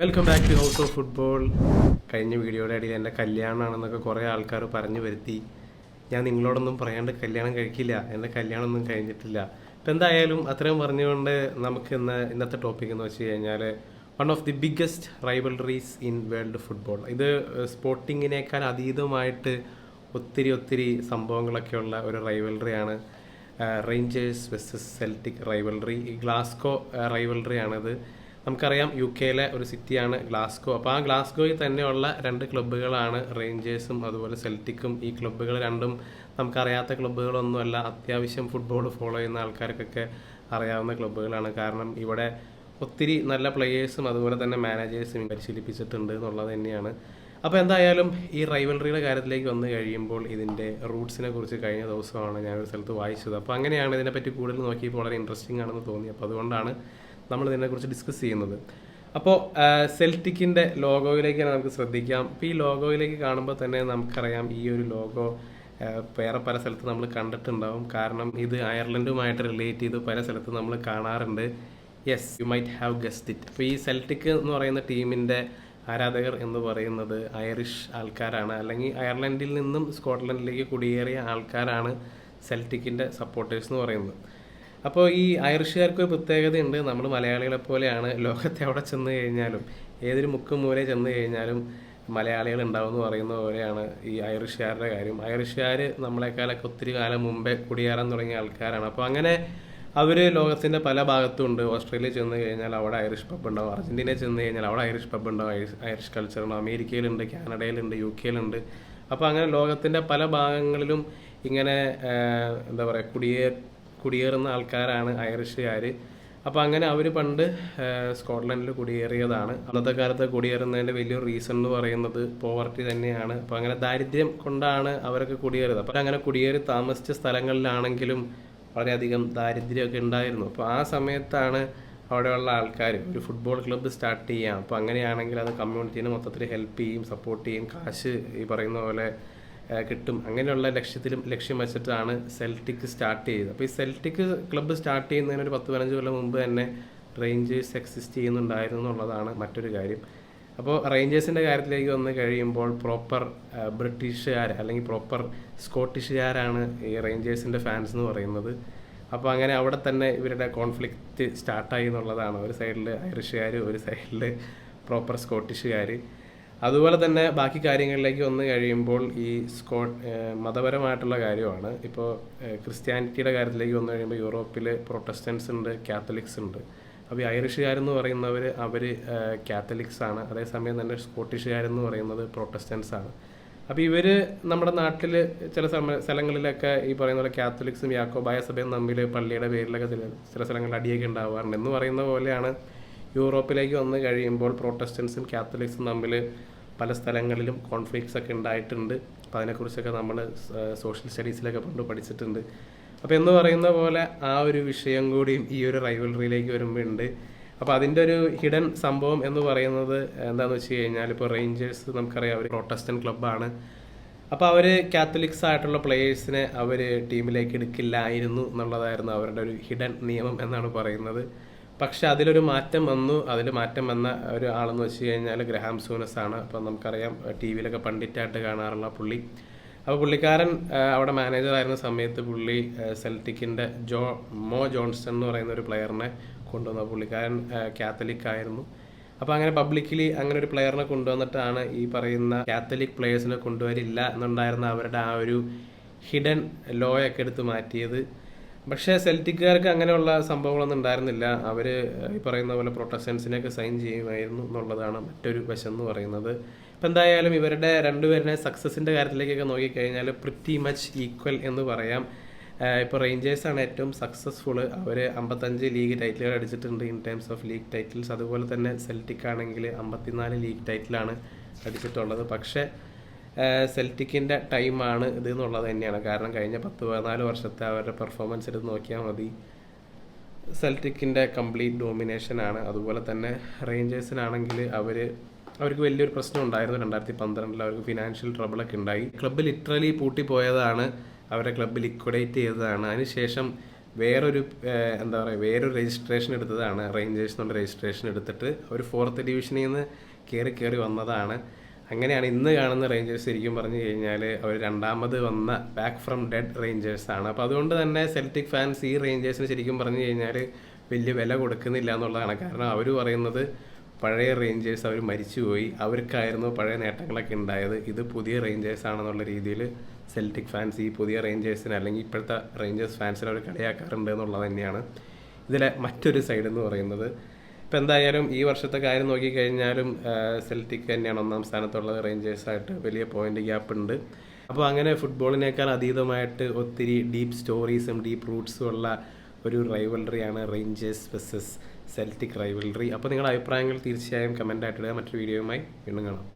Welcome back to house of football കഴിഞ്ഞ വീഡിയോയുടെ ഇടയിൽ എന്റെ കല്യാണമാണെന്നൊക്കെ കുറേ ആൾക്കാർ പറഞ്ഞു വരുത്തി. ഞാൻ നിങ്ങളോടൊന്നും പറയാണ്ട് കല്യാണം കഴിക്കില്ല. എന്റെ കല്യാണമൊന്നും കഴിഞ്ഞിട്ടില്ല. ഇപ്പം എന്തായാലും അത്രയും പറഞ്ഞുകൊണ്ട് നമുക്ക് ഇന്ന് ഇന്നത്തെ ടോപ്പിക് എന്ന് വെച്ച് കഴിഞ്ഞാൽ one of the biggest rivalries in world football ഇത് സ്പോർട്ടിങ്ങിനേക്കാൾ അതീതമായിട്ട് ഒത്തിരി ഒത്തിരി സംഭവങ്ങളൊക്കെയുള്ള ഒരു റൈവൽറിയാണ് റേഞ്ചേഴ്സ് വെസ്റ്റസ് സെൽറ്റിക് റൈവൽറി ഗ്ലാസ്കോ റൈവൽറി ആണിത്. നമുക്കറിയാം യു കെയിലെ ഒരു സിറ്റിയാണ് ഗ്ലാസ്കോ അപ്പോൾ ആ ഗ്ലാസ്കോയിൽ തന്നെയുള്ള രണ്ട് ക്ലബ്ബുകളാണ് റേഞ്ചേഴ്സും അതുപോലെ സെൽറ്റിക്കും ഈ ക്ലബ്ബുകൾ രണ്ടും നമുക്കറിയാത്ത ക്ലബ്ബുകളൊന്നുമല്ല. അത്യാവശ്യം ഫുട്ബോൾ ഫോളോ ചെയ്യുന്ന ആൾക്കാർക്കൊക്കെ അറിയാവുന്ന ക്ലബ്ബുകളാണ്. കാരണം ഇവിടെ ഒത്തിരി നല്ല പ്ലെയേഴ്സും അതുപോലെ തന്നെ മാനേജേഴ്സും പരിശീലിപ്പിച്ചിട്ടുണ്ട് എന്നുള്ളത് തന്നെയാണ്. അപ്പോൾ എന്തായാലും ഈ റൈവൽറിയുടെ കാര്യത്തിലേക്ക് വന്നു കഴിയുമ്പോൾ ഇതിന്റെ റൂട്ട്സിനെ കുറിച്ച് കഴിഞ്ഞ ദിവസമാണ് ഞാൻ ഒരു സ്ഥലത്ത് വായിച്ചത്. അപ്പോൾ അങ്ങനെയാണ് ഇതിനെപ്പറ്റി കൂടുതൽ നോക്കിയപ്പോൾ വളരെ ഇൻട്രസ്റ്റിംഗ് ആണെന്ന് തോന്നി. അപ്പോൾ അതുകൊണ്ടാണ് നമ്മൾ ഇതിനെക്കുറിച്ച് ഡിസ്കസ് ചെയ്യുന്നത്. അപ്പോൾ സെൽറ്റിക്കിന്റെ ലോഗോയിലേക്ക് നമുക്ക് ശ്രദ്ധിക്കാം. അപ്പോൾ ഈ ലോഗോയിലേക്ക് കാണുമ്പോൾ തന്നെ നമുക്കറിയാം ഈ ഒരു ലോഗോ വേറെ പല സ്ഥലത്ത് നമ്മൾ കണ്ടിട്ടുണ്ടാവും. കാരണം ഇത് അയർലൻഡുമായിട്ട് റിലേറ്റ് ചെയ്ത് പല സ്ഥലത്ത് നമ്മൾ കാണാറുണ്ട്. Yes you might have guessed it അപ്പോൾ ഈ സെൽറ്റിക് എന്ന് പറയുന്ന ടീമിന്റെ ആരാധകർ എന്ന് പറയുന്നത് ഐറിഷ് ആൾക്കാരാണ്. അല്ലെങ്കിൽ അയർലൻഡിൽ നിന്നും സ്കോട്ട്ലൻഡിലേക്ക് കുടിയേറിയ ആൾക്കാരാണ് സെൽറ്റിക്കിന്റെ സപ്പോർട്ടേഴ്സ് എന്ന് പറയുന്നത്. അപ്പോൾ ഈ ഐറിഷുകാർക്ക് ഒരു പ്രത്യേകതയുണ്ട്. നമ്മൾ മലയാളികളെ പോലെയാണ് ലോകത്തെ അവിടെ ചെന്ന് കഴിഞ്ഞാലും ഏതൊരു മുക്കും മൂലെ ചെന്ന് കഴിഞ്ഞാലും മലയാളികൾ ഉണ്ടാവും എന്ന് പറയുന്ന പോലെയാണ് ഈ ഐറിഷുകാരുടെ കാര്യം. ഐറിഷുകാർ നമ്മളെക്കാളൊക്കെ ഒത്തിരി കാലം മുമ്പേ കുടിയേറാൻ തുടങ്ങിയ ആൾക്കാരാണ്. അപ്പോൾ അങ്ങനെ അവർ ലോകത്തിന്റെ പല ഭാഗത്തും ഉണ്ട്. ഓസ്ട്രേലിയ ചെന്ന് കഴിഞ്ഞാൽ അവിടെ ഐറിഷ് പബ് ഉണ്ടാവും. അർജന്റീനയിൽ ചെന്ന് കഴിഞ്ഞാൽ അവിടെ ഐറിഷ് പബ് ഉണ്ടാവും. ഐറിഷ് ഐറിഷ് കൾച്ചർ ഉണ്ടാവും. അമേരിക്കയിലുണ്ട് കാനഡയിലുണ്ട് യു കെയിലുണ്ട്. അപ്പോൾ അങ്ങനെ ലോകത്തിന്റെ പല ഭാഗങ്ങളിലും ഇങ്ങനെ എന്താ പറയുക കുടിയേ കുടിയേറുന്ന ആൾക്കാരാണ് ഐറിഷുകാർ അപ്പോൾ അങ്ങനെ അവർ പണ്ട് സ്കോട്ട്ലൻഡിൽ കുടിയേറിയതാണ്. അന്നത്തെ കാലത്ത് കുടിയേറുന്നതിന്റെ വലിയൊരു റീസൺ എന്ന് പറയുന്നത് പോവർട്ടി തന്നെയാണ്. അപ്പോൾ അങ്ങനെ ദാരിദ്ര്യം കൊണ്ടാണ് അവരൊക്കെ കുടിയേറിയത്. അപ്പോൾ അങ്ങനെ കുടിയേറി താമസിച്ച സ്ഥലങ്ങളിലാണെങ്കിലും വളരെയധികം ദാരിദ്ര്യമൊക്കെ ഉണ്ടായിരുന്നു. അപ്പോൾ ആ സമയത്താണ് അവിടെയുള്ള ആൾക്കാർ ഒരു ഫുട്ബോൾ ക്ലബ്ബ് സ്റ്റാർട്ട് ചെയ്യാം. അപ്പോൾ അങ്ങനെയാണെങ്കിൽ അത് കമ്മ്യൂണിറ്റീനെ മൊത്തത്തിൽ ഹെൽപ്പ് ചെയ്യും സപ്പോർട്ട് ചെയ്യും. കാശ് ഈ പറയുന്ന പോലെ കിട്ടും. അങ്ങനെയുള്ള ലക്ഷ്യത്തിലും ലക്ഷ്യം വെച്ചിട്ടാണ് സെൽറ്റിക് സ്റ്റാർട്ട് ചെയ്തത് അപ്പോൾ ഈ സെൽറ്റിക് ക്ലബ്ബ് സ്റ്റാർട്ട് ചെയ്യുന്നതിന് ഒരു പത്ത് പതിനഞ്ച് കൊല്ലം മുമ്പ് തന്നെ റേഞ്ചേഴ്സ് എക്സിസ്റ്റ് ചെയ്യുന്നുണ്ടായിരുന്നു എന്നുള്ളതാണ് മറ്റൊരു കാര്യം. അപ്പോൾ റേഞ്ചേഴ്സിന്റെ കാര്യത്തിലേക്ക് വന്ന് കഴിയുമ്പോൾ പ്രോപ്പർ ബ്രിട്ടീഷുകാർ അല്ലെങ്കിൽ പ്രോപ്പർ സ്കോട്ടിഷുകാരാണ് ഈ റേഞ്ചേഴ്സിന്റെ ഫാൻസ് എന്ന് പറയുന്നത്. അപ്പോൾ അങ്ങനെ അവിടെ തന്നെ ഇവരുടെ കോൺഫ്ലിക്റ്റ് സ്റ്റാർട്ടായി എന്നുള്ളതാണ്. ഒരു സൈഡിൽ ഐറിഷുകാർ ഒരു സൈഡിൽ പ്രോപ്പർ സ്കോട്ടിഷുകാർ അതുപോലെ തന്നെ ബാക്കി കാര്യങ്ങളിലേക്ക് വന്നു കഴിയുമ്പോൾ ഈ സ്കോ മതപരമായിട്ടുള്ള കാര്യമാണ്. ഇപ്പോൾ ക്രിസ്ത്യാനിറ്റിയുടെ കാര്യത്തിലേക്ക് വന്നു കഴിയുമ്പോൾ യൂറോപ്പിൽ പ്രൊട്ടസ്റ്റൻസ് ഉണ്ട് കാത്തലിക്സ് ഉണ്ട്. അപ്പോൾ ഈ ഐറിഷുകാരെന്ന് പറയുന്നവർ അവർ കാത്തലിക്സ് ആണ്. അതേസമയം തന്നെ സ്കോട്ടിഷുകാരെന്ന് പറയുന്നത് പ്രൊട്ടസ്റ്റൻസ് ആണ്. അപ്പോൾ ഇവർ നമ്മുടെ നാട്ടിൽ ചില സമ സ്ഥലങ്ങളിലൊക്കെ ഈ പറയുന്ന പോലെ കാത്തലിക്സും യാക്കോബായ സഭയും തമ്മിൽ പള്ളിയുടെ പേരിലൊക്കെ ചില ചില സ്ഥലങ്ങളിൽ അടിയൊക്കെ ഉണ്ടാവാറുണ്ട്. എന്ന് പറയുന്ന പോലെയാണ് യൂറോപ്പിലേക്ക് വന്നു കഴിയുമ്പോൾ പ്രൊട്ടസ്റ്റൻസും കാത്തലിക്സും തമ്മിൽ പല സ്ഥലങ്ങളിലും കോൺഫ്ലിക്ട്സ് ഒക്കെ ഉണ്ടായിട്ടുണ്ട്. അപ്പോൾ അതിനെക്കുറിച്ചൊക്കെ നമ്മൾ സോഷ്യൽ സ്റ്റഡീസിലൊക്കെ പണ്ട് പഠിച്ചിട്ടുണ്ട്. അപ്പോൾ എന്ന് പറയുന്ന പോലെ ആ ഒരു വിഷയം കൂടിയും ഈ ഒരു റൈവലറിയിലേക്ക് വരുമ്പോൾ ഉണ്ട് അപ്പോൾ അതിന്റെ ഒരു ഹിഡൻ സംഭവം എന്ന് പറയുന്നത് എന്താണെന്ന് വെച്ച് കഴിഞ്ഞാൽ ഇപ്പോൾ റേഞ്ചേഴ്സ് നമുക്കറിയാം അവർ പ്രൊട്ടസ്റ്റന്റ് ക്ലബ്ബാണ് അപ്പോൾ അവർ കാത്തലിക്സ് ആയിട്ടുള്ള പ്ലേയേഴ്സിനെ അവർ ടീമിലേക്ക് എടുക്കില്ലായിരുന്നു എന്നുള്ളതായിരുന്നു അവരുടെ ഒരു ഹിഡൻ നിയമം എന്നാണ് പറയുന്നത്. പക്ഷെ അതിലൊരു മാറ്റം വന്നു. അതിൽ മാറ്റം വന്ന ഒരു ആളെന്ന് വെച്ച് കഴിഞ്ഞാൽ ഗ്രഹാം സൂനസ് ആണ് അപ്പോൾ നമുക്കറിയാം ടി വിയിലൊക്കെ പണ്ടിറ്റായിട്ട് കാണാറുള്ള പുള്ളി. അപ്പോൾ പുള്ളിക്കാരൻ അവിടെ മാനേജർ ആയിരുന്ന സമയത്ത് പുള്ളി സെൽറ്റിക്കിന്റെ ജോ മോ ജോൺസൺ എന്ന് പറയുന്ന ഒരു പ്ലെയറിനെ കൊണ്ടുവന്നു. പുള്ളിക്കാരൻ കാത്തലിക് ആയിരുന്നു. അപ്പോൾ അങ്ങനെ പബ്ലിക്കലി അങ്ങനെ ഒരു പ്ലെയറിനെ കൊണ്ടുവന്നിട്ടാണ് ഈ പറയുന്ന കാത്തലിക് പ്ലെയേഴ്സിനെ കൊണ്ടുവരില്ല എന്നുണ്ടായിരുന്ന അവരുടെ ആ ഒരു ഹിഡൻ ലോയൊക്കെ എടുത്ത് മാറ്റിയത്. പക്ഷേ സെൽറ്റിക്കുകാർക്ക് അങ്ങനെയുള്ള സംഭവങ്ങളൊന്നും ഉണ്ടായിരുന്നില്ല. അവർ ഈ പറയുന്ന പോലെ പ്രൊട്ടസ്റ്റൻസിനെയൊക്കെ സൈൻ ചെയ്യുമായിരുന്നു എന്നുള്ളതാണ് മറ്റൊരു വശം എന്ന് പറയുന്നത്. ഇപ്പം എന്തായാലും ഇവരുടെ രണ്ടുപേരുടെ സക്സസിന്റെ കാര്യത്തിലേക്കൊക്കെ നോക്കിക്കഴിഞ്ഞാൽ പ്രിറ്റി മച്ച് ഈക്വൽ എന്ന് പറയാം. ഇപ്പോൾ റേഞ്ചേഴ്സാണ് ഏറ്റവും സക്സസ്ഫുൾ അവർ അമ്പത്തഞ്ച് ലീഗ് ടൈറ്റിലുകൾ അടിച്ചിട്ടുണ്ട് in terms of league titles അതുപോലെ തന്നെ സെൽറ്റിക് ആണെങ്കിൽ അമ്പത്തിനാല് ലീഗ് ടൈറ്റിലാണ് അടിച്ചിട്ടുള്ളത്. പക്ഷേ സെൽറ്റിക്കിന്റെ ടൈമാണ് ഇത് എന്നുള്ളത് തന്നെയാണ്. കാരണം കഴിഞ്ഞ പത്ത് പതിനാല് വർഷത്തെ അവരുടെ പെർഫോമൻസ് എടുത്ത് നോക്കിയാൽ മതി. സെൽറ്റിക്കിന്റെ കംപ്ലീറ്റ് ഡോമിനേഷനാണ് അതുപോലെ തന്നെ റേഞ്ചേഴ്സിനാണെങ്കിൽ അവർ അവർക്ക് വലിയൊരു പ്രശ്നം ഉണ്ടായിരുന്നു രണ്ടായിരത്തി പന്ത്രണ്ടിൽ അവർക്ക് ഫിനാൻഷ്യൽ ട്രബിളൊക്കെ ഉണ്ടായി. ക്ലബ്ബ് ലിറ്ററലി പൂട്ടിപ്പോയതാണ് അവരുടെ ക്ലബ്ബ് ലിക്വിഡേറ്റ് ചെയ്തതാണ്. അതിനുശേഷം വേറൊരു എന്താ പറയുക വേറൊരു രജിസ്ട്രേഷൻ എടുത്തതാണ്. റേഞ്ചേഴ്സ് എന്നുള്ള രജിസ്ട്രേഷൻ എടുത്തിട്ട് അവർ ഫോർത്ത് ഡിവിഷനിൽ നിന്ന് കയറി കയറി വന്നതാണ്. അങ്ങനെയാണ് ഇന്ന് കാണുന്ന റേഞ്ചേഴ്സ് ശരിക്കും പറഞ്ഞു കഴിഞ്ഞാൽ അവർ രണ്ടാമത് വന്ന ബാക്ക് ഫ്രം ഡെഡ് റേഞ്ചേഴ്സ് ആണ്. അപ്പോൾ അതുകൊണ്ട് തന്നെ സെൽറ്റിക് ഫാൻസ് ഈ റേഞ്ചേഴ്സിന് ശരിക്കും പറഞ്ഞു കഴിഞ്ഞാൽ വലിയ വില കൊടുക്കുന്നില്ല എന്നുള്ളതാണ്. കാരണം അവർ പറയുന്നത് പഴയ റേഞ്ചേഴ്സ് അവർ മരിച്ചുപോയി. അവർക്കായിരുന്നു പഴയ നേട്ടങ്ങളൊക്കെ ഉണ്ടായത്. ഇത് പുതിയ റേഞ്ചേഴ്സ് ആണെന്നുള്ള രീതിയിൽ സെൽറ്റിക് ഫാൻസ് ഈ പുതിയ റേഞ്ചേഴ്സിന് അല്ലെങ്കിൽ ഇപ്പോഴത്തെ റേഞ്ചേഴ്സ് ഫാൻസിനെ അവർ കളിയാക്കാറുണ്ട് എന്നുള്ളത് തന്നെയാണ്. ഇതിലെ മറ്റൊരു സൈഡ് എന്ന് പറയുന്നത് ഇപ്പം എന്തായാലും ഈ വർഷത്തെ കാര്യം നോക്കിക്കഴിഞ്ഞാലും സെൽറ്റിക് തന്നെയാണ് ഒന്നാം സ്ഥാനത്തുള്ളത് റേഞ്ചേഴ്സായിട്ട് വലിയ പോയിന്റ് ഗ്യാപ്പ് ഉണ്ട്. അപ്പോൾ അങ്ങനെ ഫുട്ബോളിനേക്കാൾ അതീതമായിട്ട് ഒത്തിരി ഡീപ്പ് സ്റ്റോറീസും ഡീപ്പ് റൂട്ട്സും ഉള്ള ഒരു റൈവലറിയാണ് റേഞ്ചേഴ്സ് വെസസ് സെൽറ്റിക് റൈവൽറി അപ്പോൾ നിങ്ങളുടെ അഭിപ്രായങ്ങൾ തീർച്ചയായും കമന്റ് ആയിട്ടിടുക മറ്റൊരു വീഡിയോയുമായി വീണ്ടും കാണാം.